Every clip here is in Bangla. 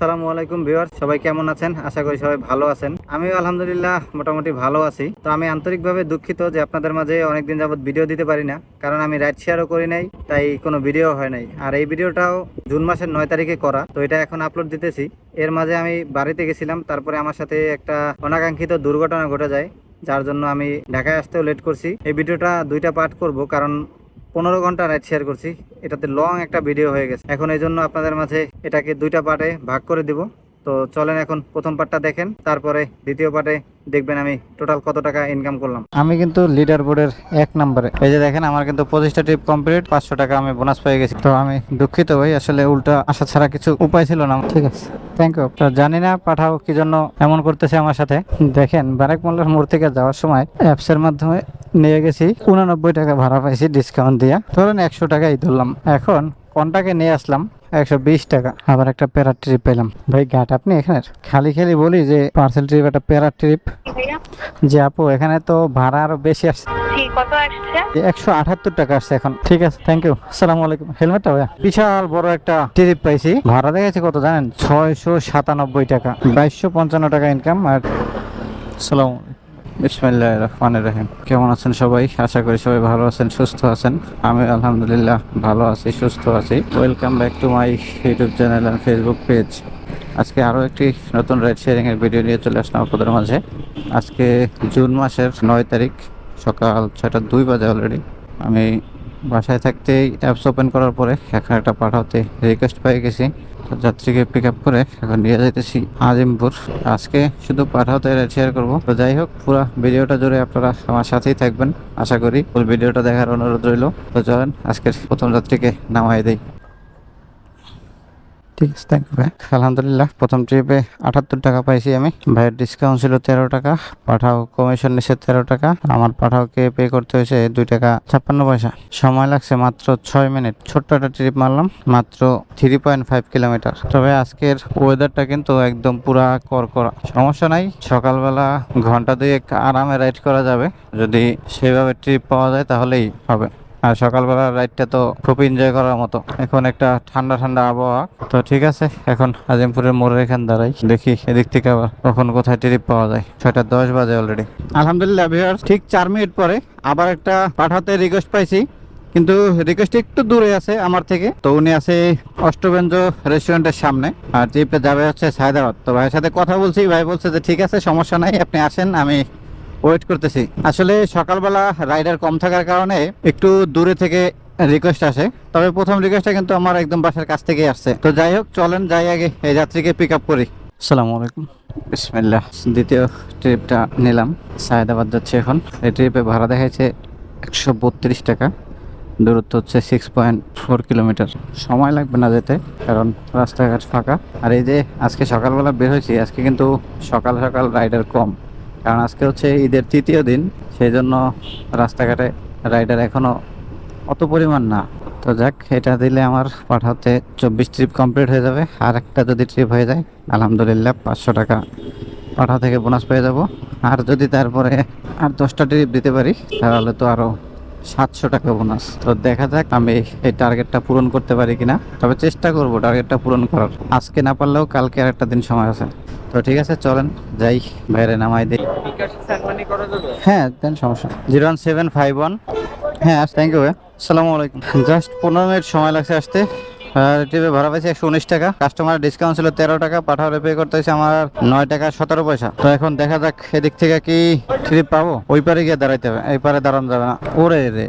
আসসালামু আলাইকুম ভিউয়ার্স সবাই কেমন আছেন? আশা করি সবাই ভালো আছেন। আমিও আলহামদুলিল্লাহ মোটামুটি ভালো আছি। তো আমি আন্তরিকভাবে দুঃখিত যে আপনাদের মাঝে অনেকদিন যাবত ভিডিও দিতে পারি না, কারণ আমি রাইড শেয়ারও করি নাই, তাই কোনো ভিডিও হয় নাই। আর এই ভিডিওটাও জুন মাসের নয় তারিখে করা, তো এটা এখন আপলোড দিতেছি। এর মাঝে আমি বাড়িতে গেছিলাম, তারপরে আমার সাথে একটা অনাকাঙ্ক্ষিত দুর্ঘটনা ঘটে যায়, যার জন্য আমি ঢাকায় আসতেও লেট করছি। এই ভিডিওটা দুইটা পার্ট করব, কারণ পনেরো ঘণ্টা রাইড শেয়ার করছি। এটাতে লং একটা ভিডিও হয়ে গেছে। এখন এই জন্য আপনাদের মাঝে এটাকে দুইটা পার্টে ভাগ করে দিব। তো চলেন এখন প্রথম পার্টটা দেখেন, তারপরে দ্বিতীয় পার্টে দেখবেন আমি টোটাল কত টাকা ইনকাম করলাম। আমি কিন্তু লিডার বোর্ডের এক নম্বরে। এই যে দেখেন, আমার কিন্তু পঁচিশটা ট্রিপ কমপ্লিট পাঁচশো টাকা আমি বোনাস পেয়ে গেছি। তো আমি দুঃখিত ভাই, আসলে উল্টা আসা ছাড়া কিছু উপায় ছিল না। ঠিক আছে থ্যাংক ইউ তো জানি না পাঠাও কি জন্য এমন করতেছে আমার সাথে। দেখেন, বারেক মোল্লার মোড় থেকে যাওয়ার সময় অ্যাপসের মাধ্যমে নিয়ে গেছি, উনানব্বই টাকা ভাড়া পাইছি ডিসকাউন্ট দিয়া। ধরেন একশো টাকাই ধরলাম। এখন কোনটাকে নিয়ে আসলাম একশো বিশ টাকা। আবার একটা প্যারা ট্রিপ পেলাম। ভাই ঘাট আপনি এখানে খালি খালি বলি যে পার্সেল ট্রিপ একটা প্যারা ট্রিপ। যে আপু এখানে তো ভাড়া আরও বেশি আসছে। কত আসছে? একশো আঠাত্তর টাকা আসছে এখন। ঠিক আছে থ্যাংক ইউ আসসালামু আলাইকুম। হেলমেটটা ভাইয়া? বিশাল বড় একটা ট্রিপ পাইছি। ভাড়া দেখেছি কত জানেন? ছয়শো সাতানব্বই টাকা। বাইশশো পঞ্চান্ন টাকা ইনকাম আর সালাম বিসমিল্লাহ রহমান রহিম। কেমন আছেন সবাই? আশা করি সবাই ভালো আছেন, সুস্থ আছেন। আমি আলহামদুলিল্লাহ ভালো আছি, সুস্থ আছি। Welcome back to my YouTube channel and Facebook page আজকে আরও একটি নতুন রাইড শেয়ারিংয়ের ভিডিও নিয়ে চলে আসলাম আপনাদের মাঝে। আজকে জুন মাসের নয় তারিখ, সকাল ছয়টা দুই বাজে অলরেডি আমি বাসায় থাকতেই অ্যাপস ওপেন করার পরে এখন একটা পাঠাতে রিকোয়েস্ট পেয়ে গেছি। তো যাত্রীকে পিক আপ করে এখন নিয়ে যাইতেছি আজিমপুর। আজকে শুধু পাঠাতে শেয়ার করব। তো যাই হোক, পুরো ভিডিওটা জুড়ে আপনারা আমার সাথেই থাকবেন। আশা করি ফুল ভিডিওটা দেখার অনুরোধ রইল। তো চলেন, আজকের প্রথম যাত্রীকে নামাই দেই। ঠিক আছে থ্যাংক ইউ ভাই আলহামদুলিল্লাহ, প্রথম ট্রিপে আটাত্তর টাকা পাইছি আমি। ভাইয়ের ডিসকাউন্ট ছিল তেরো টাকা, পাঠাও কমিশন নিচ্ছে তেরো টাকা। আমার পাঠাওকে পে করতে হয়েছে দুই টাকা ছাপ্পান্ন পয়সা। সময় লাগছে মাত্র ছয় মিনিট। ছোট্ট একটা ট্রিপ মারলাম, মাত্র থ্রি পয়েন্ট ফাইভ কিলোমিটার তবে আজকের ওয়েদারটা কিন্তু একদম পুরা করকরা সমস্যা নাই, সকালবেলা ঘণ্টা দুয়েক আরামে রাইড করা যাবে। যদি সেভাবে ট্রিপ পাওয়া যায় তাহলেই হবে। আর সকালবেলা রাইডটা তো খুব এনজয় করার মতো। এখন একটা ঠান্ডা ঠান্ডা আবহাওয়া। তো ঠিক আছে, এখন আজিমপুরের মোড়ের এখান দাঁড়াই। দেখি এদিক থেকে আবার কখন কোথায় ট্রিপ পাওয়া যায়। ছয়টা দশ বাজে অলরেডি আলহামদুলিল্লাহ ভিউয়ার ঠিক চার মিনিট পরে আবার একটা পাঠাতে রিকোয়েস্ট পাইছি। কিন্তু রিকোয়েস্ট একটু দূরে আছে আমার থেকে। তো উনি আছে অষ্টবেঞ্জ রেস্টুরেন্টের সামনে। আর ট্রিপটা যাবে হচ্ছে সায়দাবাদ। তো ভাইয়ের সাথে কথা বলছি, ভাই বলছে যে, ঠিক আছে, সমস্যা নাই, আপনি আসেন, আমি ওয়েট করতেছি। আসলে সকালবেলা রাইডার কম থাকার কারণে একটু দূরে থেকে রিকোয়েস্ট আসে। তবে প্রথম রিকোয়েস্টটা কিন্তু আমার একদম বাসার কাছ থেকেই আসছে। তো যাই হোক চলেন যাই আগে এই যাত্রীকে পিক আপ করি। আসসালামু আলাইকুম। বিসমিল্লাহ। দ্বিতীয় ট্রিপটা নিলাম। সায়দাবাদ যাচ্ছে এখন। এই ট্রিপে ভাড়া দেখাচ্ছে একশো বত্রিশ টাকা। দূরত্ব হচ্ছে সিক্স পয়েন্ট ফোর কিলোমিটার সময় লাগবে না যেতে কারণ রাস্তাঘাট ফাঁকা। আর এই যে আজকে সকালবেলা বের হয়েছি আজকে কিন্তু সকাল সকাল রাইডার কম। কারণ আজকে হচ্ছে ঈদের তৃতীয় দিন সেই জন্য রাস্তাঘাটে রাইডার এখনও অত পরিমাণ না। তো যাক, এটা দিলে আমার পাঠাতে চব্বিশ ট্রিপ কমপ্লিট হয়ে যাবে। আর একটা যদি ট্রিপ হয়ে যায়, আলহামদুলিল্লাহ পাঁচশো টাকা পাঠা থেকে বোনাস পেয়ে যাব। আর যদি তারপরে আর দশটা ট্রিপ দিতে পারি, তাহলে তো আরও সাতশো টাকা বোনাস তো দেখা যাক আমি এই টার্গেটটা পূরণ করতে পারি কিনা। তবে চেষ্টা করব টার্গেটটা পূরণ করার। আজকে না পারলেও কালকে আর একটা দিন সময় আছে। তো ঠিক আছে, চলেন যাই, বাইরে নামাই দিই। হ্যাঁ দেন সমস্যা zero one seven five one. হ্যাঁ থ্যাংক ইউ ভাই। আসসালামু আলাইকুম। জাস্ট পনেরো মিনিট সময় লাগছে আসতে। ট্রিপে ভাড়া একশো উনিশ টাকা। ডিসকাউন্ট ছিল তেরো টাকা পে আমার নয় টাকা সতেরো পয়সা। তো এখন দেখা যাক থেকে কি ট্রিপ পাবো। ওই পারে গিয়ে দাঁড়াইতে হবে দাঁড়ানো যাবে না। ওরে রে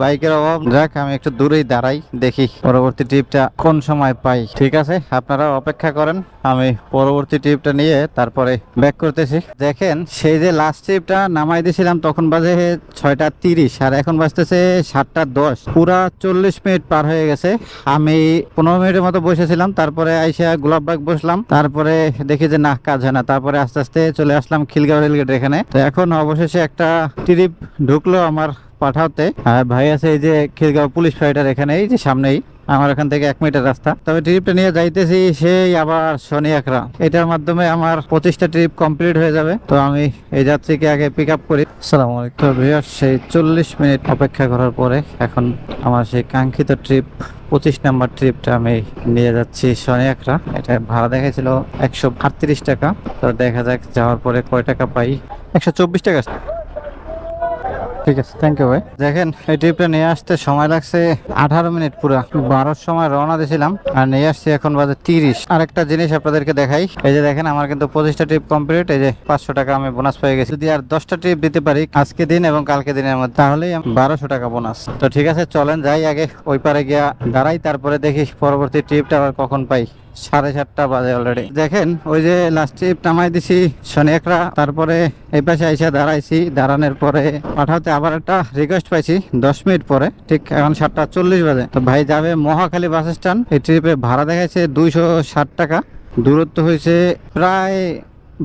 বাইকের অভাব। যাক, আমি একটু দূরেই দাঁড়াই, দেখি পরবর্তী ট্রিপটা কোন সময় পাই। ঠিক আছে, আপনারা অপেক্ষা করেন, আমি পরবর্তী ট্রিপটা নিয়ে তারপরে ব্যাক করতেছি। দেখেন, সেই যে লাস্ট ট্রিপটা নামাই দিয়েছিলাম, তখন বাজে ছয়টা তিরিশ, আর এখন বাজতেছে সাতটা দশ। পুরা চল্লিশ মিনিট পার হয়ে গেছে। আমি পনেরো মিনিটের মতো বসেছিলাম, তারপরে আইসা গোলাপবাগ বসলাম, তারপরে দেখি যে না, কাজ হয় না, তারপরে আস্তে আস্তে চলে আসলাম খিলগাঁও রেলগেট এখানে। তো এখন অবশেষে একটা ট্রিপ ঢুকলো আমার পাঠাতে। আর ভাই আছে এই যে খিলগাঁও পুলিশ ফাইটার এখানে, এই যে সামনেই, আমার এখান থেকে এক মিটার রাস্তা। তবে ট্রিপটা নিয়ে যাইতেছি সেই আবার শনি একরা এটার মাধ্যমে আমার পঁচিশটা ট্রিপ কমপ্লিট হয়ে যাবে। তো আমি এই যাত্রীকে আগে পিক আপ করি। সালাম আলাইকুম। সেই চল্লিশ মিনিট অপেক্ষা করার পরে এখন আমার সেই কাঙ্ক্ষিত ট্রিপ পঁচিশ নাম্বার ট্রিপটা আমি নিয়ে যাচ্ছি শনি একরা এটা ভাড়া দেখাইছিল একশো আটত্রিশ টাকা। তো দেখা যাক, যাওয়ার পরে কয় টাকা পাই? একশো চব্বিশ টাকা। ঠিক আছে থ্যাংক ইউ ভাই। দেখেন, এই ট্রিপটা নিয়ে আসতে সময় লাগছে আঠারো মিনিট পুরো। বারোর সময় রওনা দিয়েছিলাম, আর নিয়ে আসছি এখন বাজে তিরিশ। আরেকটা জিনিস আপনাদেরকে দেখাই, এই যে দেখেন আমার কিন্তু পঁচিশটা ট্রিপ কমপ্লিট এই যে পাঁচশো টাকা আমি বোনাস পেয়ে গেছি। যদি আর দশটা ট্রিপ দিতে পারি, আজকে দিন এবং কালকে দিনের মধ্যে, তাহলেই বারোশো টাকা বোনাস তো ঠিক আছে, চলেন যাই আগে ওই পারে গিয়া দাঁড়াই, তারপরে দেখি পরবর্তী ট্রিপটা আবার কখন পাই। সাড়ে সাতটা বাজে অলরেডি দেখেন, ওই যে লাস্ট ট্রিপ নামাই দিছি, শনি একরা তারপরে এই পাশে আইসা দাঁড়াইছি, দাঁড়ানোর পরে পাঠাতে আবার একটা রিকোয়েস্ট পাইছি, দশ মিনিট পরে। ঠিক এখন সাতটা চল্লিশ বাজে। তো ভাই যাবে মহাখালী বাস স্ট্যান্ড এই ট্রিপে ভাড়া দেখাইছে দুইশো ষাট টাকা। দূরত্ব হয়েছে প্রায়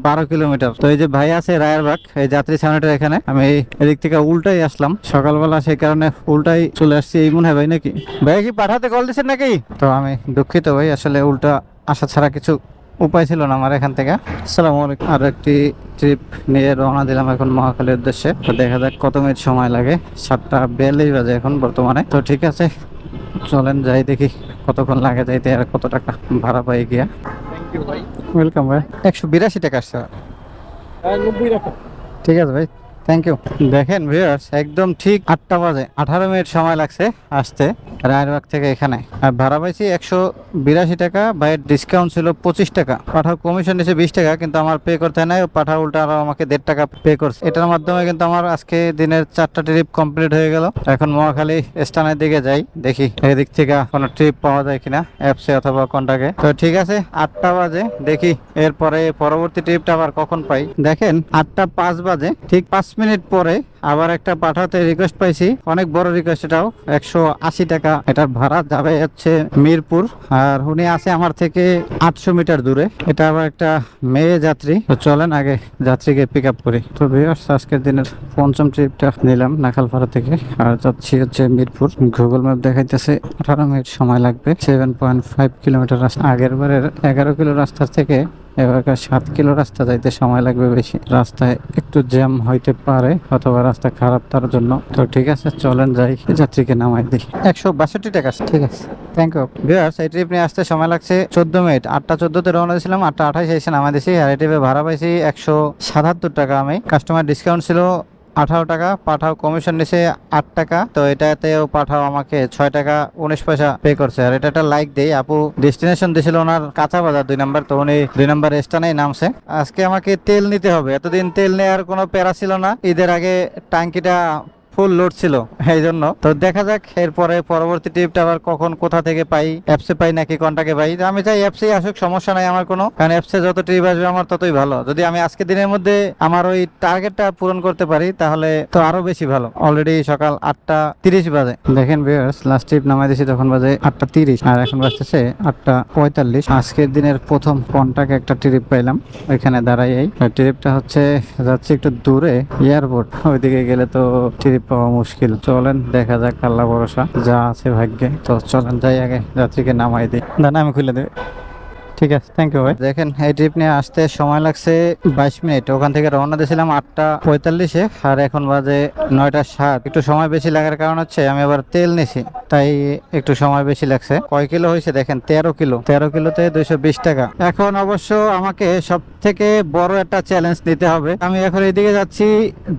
বারো কিলোমিটার। তো এই যে ভাই আছে রায়েরবাগ এই যাত্রী সামনেটা এখানে। আমি এদিক থেকে উল্টাই আসলাম। সকালবেলা সেই কারণে উল্টাই চলে আসছি। এই মনে হয় ভাই নাকি? ভাই কি পাঠাতে কল দিচ্ছেন নাকি? তো আমি দুঃখিত ভাই, আসলে উল্টা আসা ছাড়া কিছু উপায় ছিল না আমার এখান থেকে। আসসালামু আলাইকুম। আর একটি ট্রিপ নিয়ে রওনা দিলাম এখন মহাখালীর উদ্দেশ্যে। তো দেখা যাক কত মিনিট সময় লাগে। সাতটা বিয়াল্লিশ বাজে এখন বর্তমানে। তো ঠিক আছে, চলেন যাই দেখি কতক্ষণ লাগে যাইতে আর কত টাকা ভাড়া পাই গিয়া। ইউ ভাই। ওয়েলকাম ভাই। একশো বিরাশি টাকা আসছে। হ্যাঁ ঠিক আছে ভাই। থ্যাংক ইউ দেখেন ভিউয়ার্স একদম ঠিক আটটা বাজে। আঠারো মিনিট সময় লাগছে আসতে রায়রবাগ থেকে এখানে। আর ভাড়া পাইছি একশো বিরাশি টাকা ভাইয়ের ডিসকাউন্ট ছিল পঁচিশ টাকা। পাঠাও কমিশন নিয়েছে বিশ টাকা, কিন্তু আমার পে করতে নাই। পাঠা উল্টা আরও আমাকে দেড় টাকা পে করছে। এটার মাধ্যমে কিন্তু আমার আজকে দিনের চারটা ট্রিপ কমপ্লিট হয়ে গেল। এখন মহাখালী স্থানের দিকে যাই, দেখি এদিক থেকে কোনো ট্রিপ পাওয়া যায় কিনা অ্যাপসে অথবা কন্টাকে তো ঠিক আছে, আটটা বাজে, দেখি এরপরে পরবর্তী ট্রিপটা আবার কখন পাই। দেখেন, আটটা পাঁচ বাজে, ঠিক পাঁচ মিনিট পরে আবার একটা পাঠাতে রিকোয়েস্ট পাইছি। অনেক বড় রিকোয়েস্ট এটাও, একশো আশি টাকা। এটার ভাড়া যাবে হচ্ছে মিরপুর। আর উনি আছে আমার থেকে আটশো মিটার দূরে। এটা আবার একটা মেয়ে যাত্রী। তো চলেন আগে যাত্রীকে পিক আপ করি। তো ভিউয়ার্স আজকের দিনের পঞ্চম ট্রিপটা নিলাম নাখালপাড়া থেকে। আর যাচ্ছি হচ্ছে মিরপুর। গুগল ম্যাপ দেখাইতেছে, আঠারো মিনিট সময় লাগবে। সেভেন পয়েন্ট ফাইভ কিলোমিটার রাস্তা। আগের বারের এগারো কিলো রাস্তার থেকে এবারকার সাত কিলো রাস্তা যাইতে সময় লাগবে বেশি। রাস্তায় একটু জ্যাম হইতে পারে অথবা রাস্তা খারাপ তার জন্য। তো ঠিক আছে, চলেন যাই, যাত্রীকে নামাই দিই। একশো বাষট্টি টাকা, ঠিক আছে। থ্যাংক ইউ ভিউয়ার্স এই ট্রিপ নিয়ে আসতে সময় লাগছে চোদ্দ মিনিট। আটটা চোদ্দতে রওনা দিয়েছিলাম, আটটা আঠাশ এসে নামাই দিয়েছি। আর এই ট্রিপে ভাড়া পাইছি একশো সাতাত্তর টাকা আমি। কাস্টমার ডিসকাউন্ট ছিল আঠারো টাকা, পাঠাও কমিশন নিছে আট টাকা। তো এটাতেও পাঠাও আমাকে ছয় টাকা, উনিশ পয়সা পে করছে। আর এটা একটা লাইক দেই, আপু ডেস্টিনেশন দিয়েছিল ওনার কাঁচা বাজার দুই নাম্বার তো উনি দুই নাম্বার স্টানেই নামছে। আজকে আমাকে তেল নিতে হবে। এতদিন তেল নেওয়ার কোনো প্যারা ছিল না। ঈদের আগে ট্যাঙ্কিটা ফুল লোড ছিল এই জন্য তো দেখা যাক, এরপরে পরবর্তী ট্রিপটা আবার কখন, কোথা থেকে পাই অ্যাপসে পাই নাকি কন্টাকে পাই। আমি চাই অ্যাপসেই আসুক, সমস্যা নাই আমার কোনো। কারণ অ্যাপসে যত ট্রিপ আসবে আমার ততই ভালো। যদি আমি আজকে দিনের মধ্যে আমার ওই টার্গেটটা পূরণ করতে পারি, তাহলে তো আরও বেশি ভালো। অলরেডি সকাল আটটা তিরিশ বাজে। দেখেন ভিউয়ার্স লাস্ট ট্রিপ নামাই দিয়েছি তখন বাজে আটটা তিরিশ। আর এখন বাজতেছে আটটা পঁয়তাল্লিশ। আজকের দিনের প্রথম কন্টাকে একটা ট্রিপ পাইলাম। ওইখানে দাঁড়াই এই ট্রিপটা হচ্ছে, যাচ্ছে একটু দূরে এয়ারপোর্ট ওইদিকে গেলে তো ট্রিপ পাওয়া মুশকিল। চলেন, দেখা যাক, আল্লাহ ভরসা। যা আছে ভাগ্যে। তো চলেন, যাই আগে, যাত্রীকে নামাই দিই। না আমি খুলে দেবে। ঠিক আছে থ্যাংক ইউ ভাই। দেখেন, এই ট্রিপ নিয়ে আসতে সময় লাগছে বাইশ মিনিট। ওখান থেকে রওনা দিয়েছিলাম আটটা পঁয়তাল্লিশে, আর এখন বাজে নয়টা সাত। একটু সময় বেশি লাগার কারণ হচ্ছে আমি আবার তেল নিছি, তাই একটু সময় বেশি লাগছে। কয় কিলো হয়েছে দেখেন, তেরো কিলো। তেরো কিলোতে দুইশো বিশ টাকা। এখন অবশ্য আমাকে সব থেকে বড় একটা চ্যালেঞ্জ নিতে হবে। আমি এখন এদিকে যাচ্ছি,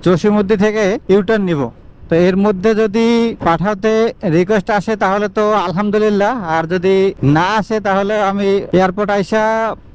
জসিমুদ্দি থেকে ইউটার্ন নিব। তো এর মধ্যে যদি পাঠাতে রিকোয়েস্ট আসে তাহলে তো আলহামদুলিল্লাহ, আর যদি না আসে তাহলে আমি এয়ারপোর্ট আইসা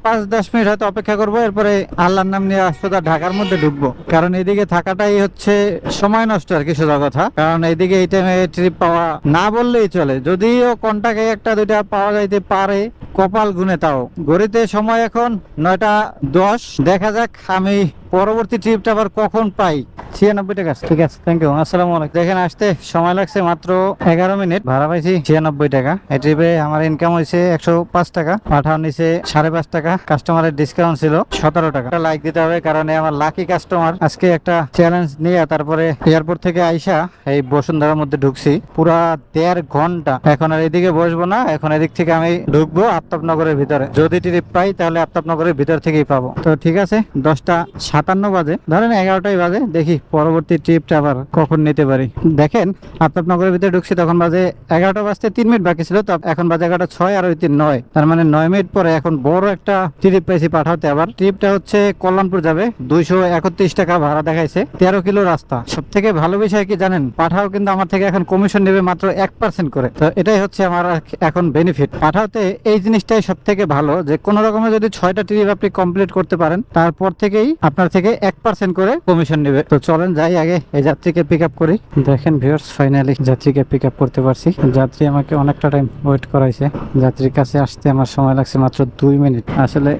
পাঁচ দশ মিনিট হয়তো অপেক্ষা করব, এরপরে আল্লাহর নাম নিয়ে সোজা ঢাকার মধ্যে ঢুকবো। কারণ এদিকে থাকাটাই হচ্ছে সময় নষ্ট আর কি সোজা কথা। কারণ এইদিকে এই টাইমে ট্রিপ পাওয়া না বললেই চলে। যদিও কন্টাকে একটা, দুইটা পাওয়া যাইতে পারে, কপাল গুনে তাও। গড়িতে সময় এখন নয়টা দশ। দেখা যাক আমি পরবর্তী ট্রিপটা আবার কখন পাই। ছিয়ানব্বই টাকা। ঠিক আছে থ্যাংক ইউ আসসালামু আলাইকুম। দেখেন, আসতে সময় লাগছে মাত্র এগারো মিনিট। ভাড়া পাইছি ছিয়ানব্বই টাকা। এই ট্রিপে আমার ইনকাম হয়েছে একশো পাঁচ টাকা, পাঠাও নিচে সাড়ে পাঁচ টাকা। টাকা। কাস্টমারের ডিসকাউন্ট ছিল সতেরো টাকা। লাইক দিতে হবে কারণ আমার লাকি কাস্টমার আজকে একটা চ্যালেঞ্জ নিয়ে তারপরে এয়ারপোর্ট থেকে আইসা এই বসুন্ধরার মধ্যে ঢুকছি। পুরা দেড় ঘণ্টা এখন আর এদিকে বসবো না, এখন এদিক থেকে আমি ঢুকবো আফতাবনগরের ভিতরে। যদি ট্রিপ পাই তাহলে আফতাবনগরের ভিতর থেকেই পাবো। তো ঠিক আছে, দশটা সাতান্ন বাজে। ধরেন এগারোটাই বাজে, দেখি পরবর্তী ট্রিপটা আবার কখন নিতে পারি। দেখেন, আফতাবনগরের ভিতরে ঢুকছি, তখন বাজে এগারোটা বাজতে তিন মিনিট বাকি ছিল। তো এখন বাজে এগারোটা ছয়, আর ওই তিন, নয়। তার মানে নয় মিনিট পরে এখন বড় একটা ট্রিপ পাইছি পাঠাতে আবার। ট্রিপটা হচ্ছে কল্যাণপুর যাবে। দুইশো একত্রিশ টাকা ভাড়া দেখাইছে। তেরো কিলো রাস্তা। সব থেকে ভালো বিষয় কি জানেন? পাঠাও কিন্তু আমার থেকে এখন কমিশন নেবে মাত্র এক পার্সেন্ট করে। তো এটাই হচ্ছে আমার এখন বেনিফিট পাঠাতে এই জিনিসটাই সব থেকে ভালো যে, কোনো রকমের যদি ছয়টা ট্রিপ আপনি কমপ্লিট করতে পারেন, তারপর থেকেই আপনার থেকে এক পার্সেন্ট করে কমিশন নেবে। তো চলেন যাই আগে এই যাত্রীকে পিক আপ করি। দেখেন ভিউয়ার্স ফাইনালি যাত্রীকে পিক আপ করতে পারছি। যাত্রী আমাকে অনেকটা টাইম ওয়েট করাইছে। যাত্রীর কাছে আসতে আমার সময় লাগছে মাত্র দুই মিনিট। আসলে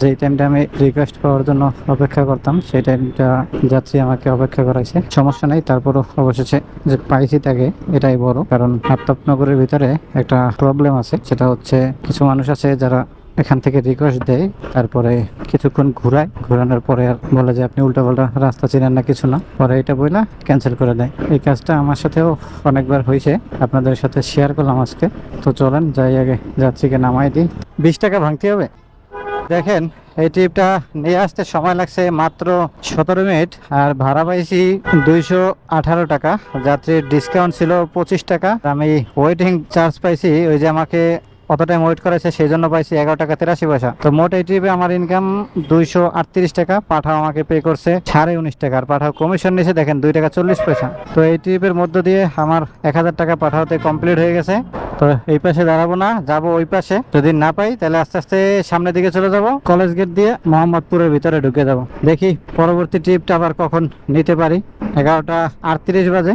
যেই টাইমটা আমি রিকোয়েস্ট পাওয়ার জন্য অপেক্ষা করতাম, সেই টাইমটা যাত্রী আমাকে অপেক্ষা করাইছে। সমস্যা নেই, তারপরও অবশেষে যে পাইছি তাকে, এটাই বড়। কারণ আফতাবনগরের ভিতরে একটা প্রবলেম আছে, সেটা হচ্ছে কিছু মানুষ আছে যারা এখান থেকে রিকোয়েস্ট দেয়, তারপরে কিছুক্ষণ ঘুরায়। ঘোরানোর পরে আর বলে যে, আপনি উল্টাপাল্টা রাস্তা চিনেন না, কিছু না। পরে এটা বইলা ক্যান্সেল করে দেয়। এই কাজটা আমার সাথেও অনেকবার হয়েছে আপনাদের সাথে শেয়ার করলাম আজকে। তো চলেন, যাই আগে যাত্রীকে নামাই দিই। বিশ টাকা ভাঙতে হবে? দেখেন, এই ট্রিপটা নিয়ে আসতে সময় লাগছে মাত্র সতেরো মিনিট, আর ভাড়া পাইছি দুইশো আঠারো টাকা। যাত্রীর ডিসকাউন্ট ছিল পঁচিশ টাকা। আমি ওয়েটিং চার্জ পাইছি, ওই যে আমাকে অত টাইম ওয়েট করেছে সেই জন্য পাইছি এগারো টাকা তেরাশি পয়সা। তো মোট এই ট্রিপে আমার ইনকাম দুইশো আটত্রিশ টাকা, পাঠাও আমাকে পে করছে সাড়ে উনিশ টাকা, আর পাঠাও কমিশন নিয়েছে, দেখেন, দুই টাকা চল্লিশ পয়সা। তো এই ট্রিপের মধ্য দিয়ে আমার এক হাজার টাকা পাঠাওতে কমপ্লিট হয়ে গেছে। তো এই পাশে দাঁড়াবো না, যাব ওই পাশে। যদি না পাই, তাহলে আস্তে আস্তে সামনের দিকে চলে যাব। কলেজ গেট দিয়ে মোহাম্মদপুরের ভিতরে ঢুকে যাব। দেখি পরবর্তী ট্রিপটা আবার কখন নিতে পারি। এগারোটা আটত্রিশ বাজে।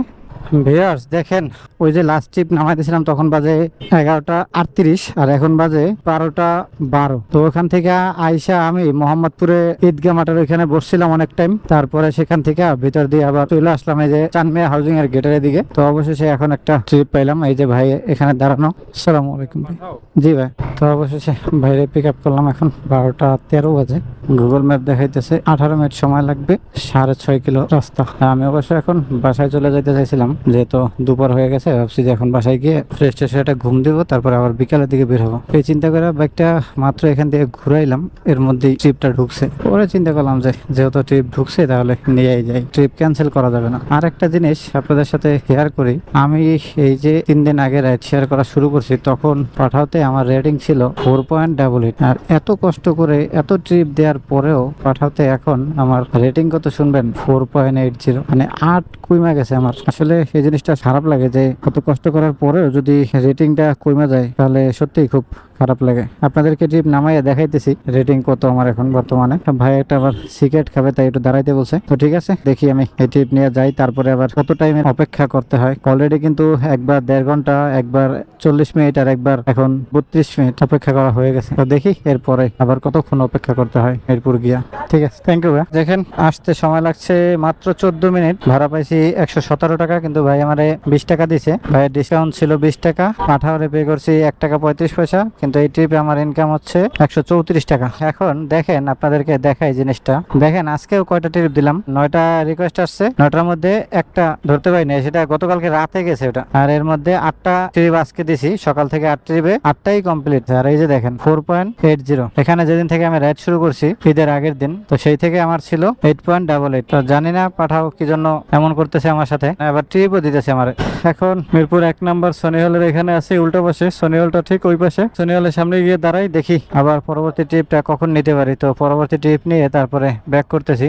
ভিউয়ার্স দেখেন ওই যে লাস্ট ট্রিপ নামাইতেছিলাম তখন বাজে এগারোটা আটত্রিশ আর এখন বাজে বারোটা বারো। তো ওখান থেকে আইসা আমি মোহাম্মদপুরে ঈদগাহ মাঠের ওইখানে বসছিলাম অনেক টাইম তারপরে সেখান থেকে ভিতর দিয়ে আবার চলে আসলাম এই যে চানমিয়া হাউজিং এর গেটের দিকে তো অবশেষে এখন একটা ট্রিপ পাইলাম এই যে ভাই এখানে দাঁড়ানো। সালাম আলাইকুম ভাই। জি ভাই তো অবশেষে বাইরে পিক আপ করলাম এখন বারোটা তেরো বাজে। গুগল ম্যাপ দেখাইতেছে আঠারো মিনিট সময় লাগবে সাড়ে ছয় কিলো রাস্তা। আমি অবশ্য এখন বাসায় চলে যেতে চাইছিলাম। যেহেতু দুপুর হয়ে গেছে, ভাবছি যে এখন বাসায় গিয়ে ফ্রেশ ট্রেশ একটা ঘুম দিব, তারপর আবার বিকালের দিকে বের হব। এই চিন্তা করে বাইকটা মাত্র এখান থেকে ঘুরাইলাম, এর মধ্যেই ট্রিপটা ঢুকছে। পরে চিন্তা করলাম যে, যেহেতু ট্রিপ ঢুকছে, তাহলে নিয়েই যাই। ট্রিপ ক্যান্সেল করা যাবে না। আর একটা জিনিস আপনাদের সাথে শেয়ার করি, আমি এই যে তিন দিন আগে রাইড শেয়ার করা শুরু করছি, তখন পাঠাতে আমার রেটিং ছিল ফোর পয়েন্ট ডাবল এইট আর এত কষ্ট করে এত ট্রিপ দেওয়ার পরেও পাঠাতে এখন আমার রেটিং কত শুনবেন? ফোর পয়েন্ট এইট জিরো মানে আট কইমা গেছে আমার। আসলে এই জিনিসটা খারাপ লাগে যে, কত কষ্ট করার পরেও যদি রেটিংটা কমে যায়, তাহলে সত্যিই খুব খারাপ লাগে। আপনাদেরকে ট্রিপ নামাইয়া দেখাইতেছি রেটিং কত আমার এখন বর্তমানে। ভাই একটা আবার সিগারেট খাবে, তাই একটু দাঁড়াইতে বলছে। তো ঠিক আছে, দেখি আমি এই ট্রিপ নিয়ে যাই, তারপরে আবার কত টাইমে অপেক্ষা করতে হয়। অলরেডি কিন্তু একবার দেড় ঘণ্টা, একবার চল্লিশ মিনিট আর একবার এখন বত্রিশ মিনিট অপেক্ষা করা হয়ে গেছে। তো দেখি এরপরে আবার কতক্ষণ অপেক্ষা করতে হয় এরপর গিয়া। ঠিক আছে থ্যাংক ইউ ভাই দেখেন, আসতে সময় লাগছে মাত্র চোদ্দ মিনিট। ভাড়া পাইছি একশো সতেরো টাকা, কিন্তু ভাই আমারে বিশ টাকা দিছে। ভাইয়ের ডিসকাউন্ট ছিল বিশ টাকা। পাঠাওয়ারে পে করছি এক টাকা পঁয়ত্রিশ পয়সা। কিন্তু এই ট্রিপে আমার ইনকাম হচ্ছে একশো চৌত্রিশ টাকা। এখন দেখেন আপনাদেরকে দেখাই জিনিসটা। দেখেন আজকেও কয়টা ট্রিপ দিলাম? নয়টা রিকোয়েস্ট আসছে। নয়টার মধ্যে একটা ধরতে পারিনি, সেটা গতকালকে রাতে গেছে ওটা। আর এর মধ্যে আটটা ট্রিপ আজকে দিছি, সকাল থেকে আট ট্রিপে আটটাই কমপ্লিট আর এই যে দেখেন ফোর পয়েন্ট এখানে যেদিন থেকে আমি রাইড শুরু করছি, ঈদের আগের দিন, তো সেই থেকে আমার ছিল এইট পয়েন্ট ডাবল এইট তো জানি না পাঠাও কি জন্য এমন করতেছে আমার সাথে। এবার ট্রিপও দিতেছে আমার। এখন মিরপুর এক নম্বর সনি হলের এখানে আছে, উল্টো পাশে। সনি হলটা ঠিক ওই পাশে। সনি হলের সামনে গিয়ে দাঁড়াই, দেখি আবার পরবর্তী ট্রিপটা কখন নিতে পারি। তো পরবর্তী ট্রিপ নিয়ে তারপরে ব্যাক করতেছি।